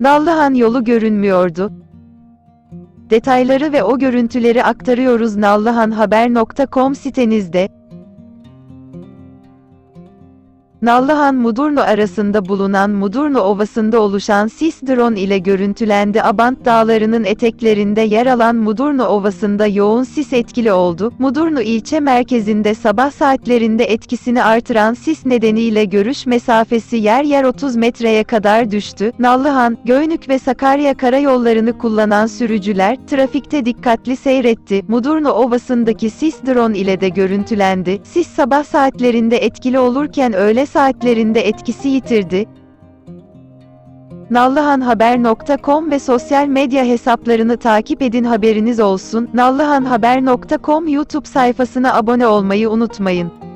Nallıhan yolu görünmüyordu. Detayları ve o görüntüleri aktarıyoruz nallıhanhaber.com sitenizde. Nallıhan Mudurnu arasında bulunan Mudurnu Ovası'nda oluşan sis drone ile görüntülendi. Abant Dağları'nın eteklerinde yer alan Mudurnu Ovası'nda yoğun sis etkili oldu. Mudurnu ilçe merkezinde sabah saatlerinde etkisini artıran sis nedeniyle görüş mesafesi yer yer 30 metreye kadar düştü. Nallıhan, Göynük ve Sakarya karayollarını kullanan sürücüler trafikte dikkatli seyretti. Mudurnu Ovası'ndaki sis drone ile de görüntülendi. Sis sabah saatlerinde etkili olurken öğle saatlerinde etkisi yitirdi. Nallıhanhaber.com ve sosyal medya hesaplarını takip edin haberiniz olsun. Nallıhanhaber.com YouTube sayfasına abone olmayı unutmayın.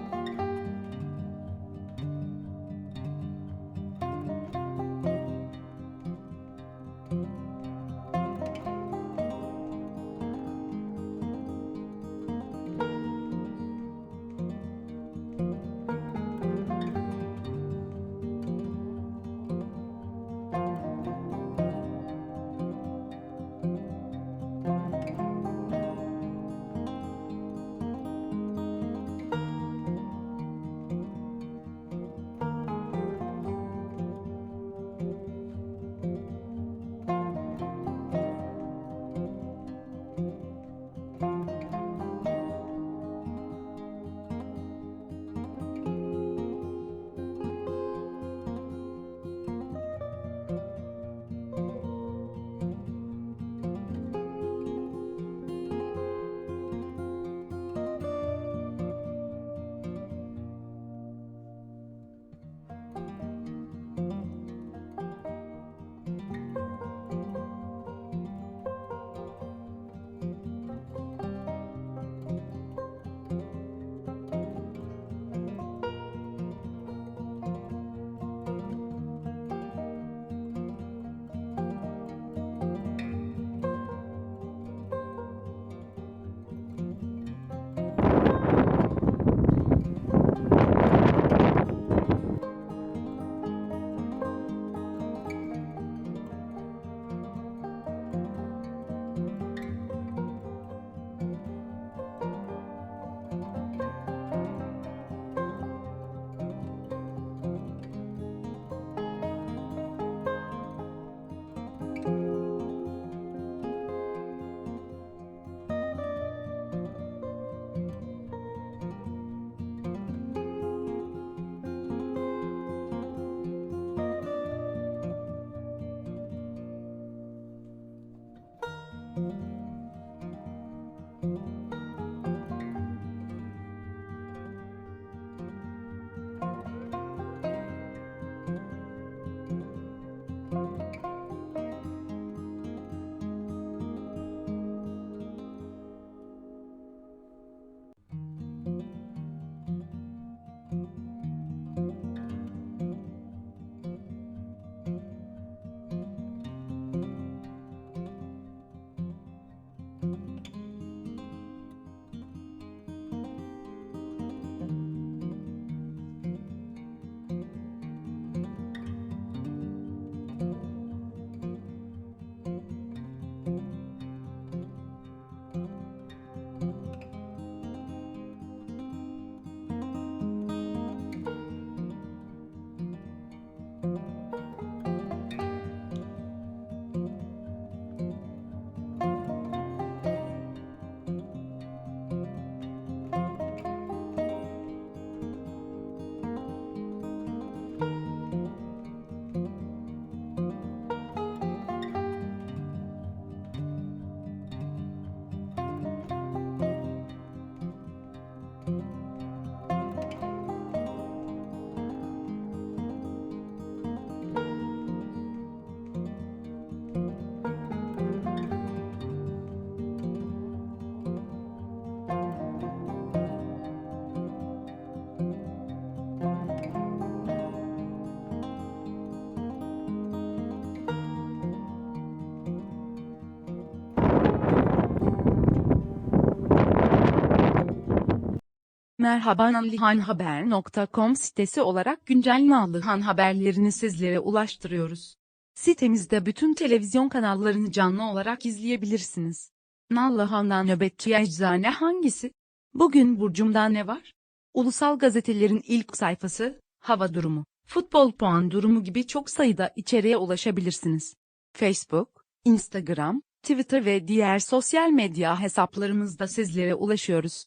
Merhaba Nallıhanhaber.com sitesi olarak güncel Nallıhan haberlerini sizlere ulaştırıyoruz. Sitemizde bütün televizyon kanallarını canlı olarak izleyebilirsiniz. Nallıhan'dan nöbetçi eczane hangisi? Bugün Burcum'da ne var? Ulusal gazetelerin ilk sayfası, hava durumu, futbol puan durumu gibi çok sayıda içeriğe ulaşabilirsiniz. Facebook, Instagram, Twitter ve diğer sosyal medya hesaplarımızda sizlere ulaşıyoruz.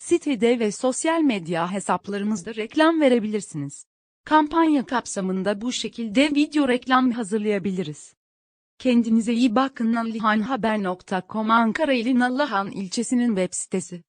Sitede ve sosyal medya hesaplarımızda reklam verebilirsiniz. Kampanya kapsamında bu şekilde video reklam hazırlayabiliriz. Kendinize iyi bakın nallihanhaber.com Ankara ili Nallıhan ilçesinin web sitesi.